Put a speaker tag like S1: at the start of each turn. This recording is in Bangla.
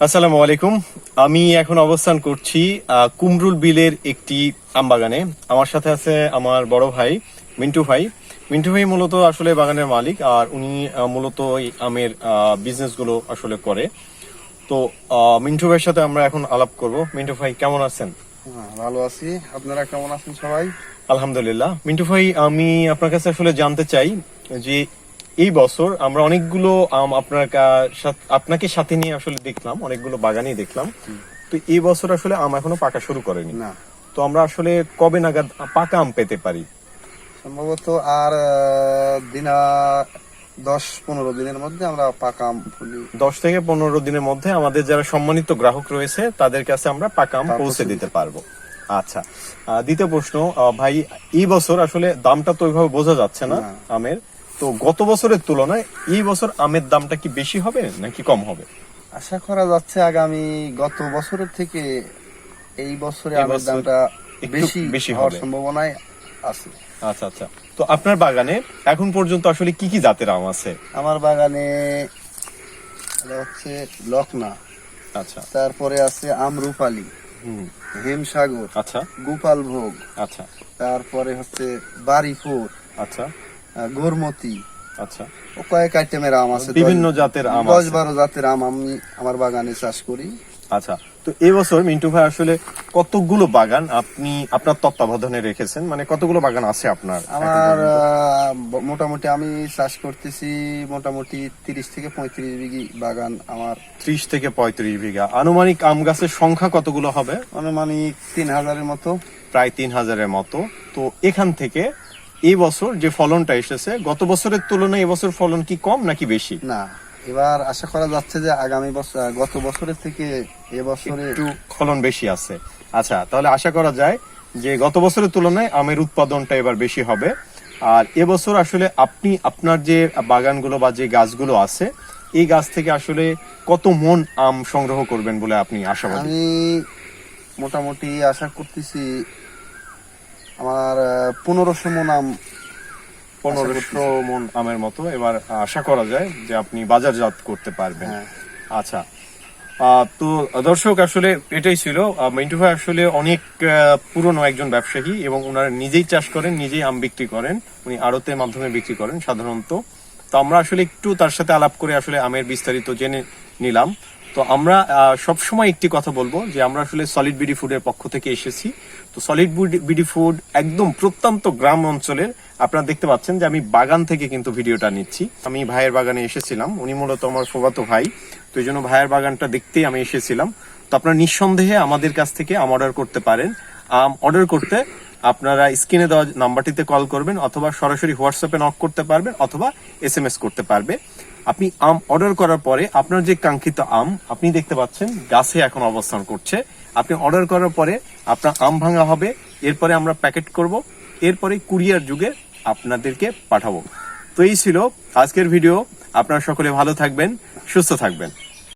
S1: আসসালামু আলাইকুম। আমি এখন অবস্থান করছি কুমরুল বিলের একটি আমবাগানে। আমার সাথে আছে আমার বড় ভাই মিন্টু ভাই। মিন্টু ভাই মূলত আসলে বাগানের মালিক আর উনি মূলত এই আমের বিজনেসগুলো আসলে করে। তো মিন্টু ভাইয়ের সাথে আমরা এখন আলাপ করব। মিন্টু ভাই কেমন আছেন?
S2: হ্যাঁ, ভালো আছি। আপনারা কেমন আছেন সবাই?
S1: আলহামদুলিল্লাহ। মিন্টু ভাই আমি আপনার কাছে আসলে জানতে চাই যে এই বছর আমরা অনেকগুলো আম আপনার আপনাকে সাথে নিয়ে আসলে দেখলাম অনেকগুলো বাগানই দেখলাম। তো এই বছর আসলে আম এখনও পাকা শুরু করেনি।
S2: না।
S1: তো আমরা আসলে কবে নাগাদ পাকা আম পেতে পারি?
S2: সম্ভবত আর দিনা দশ পনেরো দিনের মধ্যে আমরা পাকা আম
S1: দশ থেকে পনেরো দিনের মধ্যে আমাদের যারা সম্মানিত গ্রাহক রয়েছে তাদের কাছে আমরা পাকা আম পৌঁছে দিতে পারব। আচ্ছা। দ্বিতীয় প্রশ্ন ভাই এই বছর আসলে দামটা তো ওইভাবে বোঝা যাচ্ছে না। আমের। তো গত বছরের তুলনায় এই বছর আমের দামটা কি বেশি হবে নাকি কম হবে?
S2: আশা করা যাচ্ছে আগামী গত বছরের থেকে এই বছরে আমের দামটা বেশি
S1: বেশি
S2: হওয়ার সম্ভাবনায় আছে।
S1: আচ্ছা আচ্ছা। তো আপনার বাগানে এখন পর্যন্ত আসলে কি কি জাতের আম আছে?
S2: আমার বাগানে হচ্ছে লকনা
S1: আচ্ছা।
S2: তারপরে আছে আমরুপালি
S1: হুম।
S2: হেমসাগর
S1: আচ্ছা।
S2: গোপাল ভোগ
S1: আচ্ছা।
S2: তারপরে হচ্ছে বাড়িপুর
S1: আচ্ছা।
S2: গোরমতি
S1: আচ্ছা।
S2: ও কয়েক আইটেমের আম আছে
S1: বিভিন্ন জাতের আম
S2: দশ বারো জাতের আম আমি আমার বাগানে চাষ করি।
S1: আচ্ছা তো এই বছর মিন্টু ভাই আসলে কতগুলো বাগান আপনি আপনার তত্ত্বাবধানে রেখেছেন? মানে কতগুলো বাগান আছে আপনার
S2: আমার মোটামুটি আমি চাষ করতেছি মোটামুটি তিরিশ থেকে পঁয়ত্রিশ বিঘি বাগান আমার।
S1: ত্রিশ থেকে পঁয়ত্রিশ বিঘা। আনুমানিক আম গাছের সংখ্যা কতগুলো হবে?
S2: আনুমানিক তিন হাজারের মতো।
S1: প্রায় তিন হাজারের মতো। তো এখান থেকে এই বছর যে ফলনটা এসেছে গত বছরের তুলনায় এবছর ফলন কি কম নাকি বেশি?
S2: না এবার আশা করা যাচ্ছে যে আগামী বছর গত বছরের থেকে এবছরে
S1: একটু ফলন বেশি আছে। আচ্ছা তাহলে আশা করা যায় যে গত বছরের তুলনায় আমের উৎপাদনটা এবার বেশি হবে। আর এবছর আসলে আপনি আপনার যে বাগানগুলো বা যে গাছগুলো আছে এই গাছ থেকে আসলে কত মন আম সংগ্রহ করবেন বলে আপনি আশাবাদী?
S2: আমি মোটামুটি আশা করতেছি আমার পনেরোশো মন আম
S1: পনেরোশো মন আমের মতো। এবার আশা করা যায় যে আপনি বাজারজাত করতে পারবেন।
S2: হ্যাঁ।
S1: আচ্ছা। তো দর্শক আসলে এটাই ছিল। মিন্টু ভাই আসলে অনেক পুরনো একজন ব্যবসায়ী এবং ওনারা নিজেই চাষ করেন নিজেই আম বিক্রি করেন। উনি আড়তের মাধ্যমে বিক্রি করেন সাধারণত। তো আমরা আসলে একটু তার সাথে আলাপ করে আসলে আমের বিস্তারিত জেনে নিলাম। তো আমরা সব সময় একটি কথা বলব যে আমরা আসলে সলিড বিডি ফুডের পক্ষ থেকে এসেছি। তো সলিড বিডি ফুড একদম প্রত্যন্ত গ্রাম অঞ্চলের, আপনারা দেখতে পাচ্ছেন যে আমি বাগান থেকে কিন্তু ভিডিওটা নিচ্ছি। আমি ভাইয়ের বাগানে এসেছিলাম, উনি মূলত আমার ফুফাতো ভাই, তো এই জন্য ভাইয়ের বাগানটা দেখতেই আমি এসেছিলাম। তো আপনারা নিঃসন্দেহে আমাদের কাছ থেকে আম অর্ডার করতে পারেন। আম অর্ডার করতে আপনারা স্ক্রিনে দেওয়া নাম্বারটিতে কল করবেন, অথবা সরাসরি হোয়াটসঅ্যাপে নক করতে পারবেন, অথবা এস করতে পারবে। আপনি আম অর্ডার করার পরে আপনার যে কাঙ্ক্ষিত আম, আপনি দেখতে পাচ্ছেন গাছে এখন অবস্থান করছে। আপনি অর্ডার করার পরে আপনার আম ভাঙা হবে, এরপরে আমরা প্যাকেট করব, এরপরে কুরিয়ার যুগে আপনাদেরকে পাঠাবো। তো এই ছিল আজকের ভিডিও আপনারা সকলে ভালো থাকবেন, সুস্থ থাকবেন।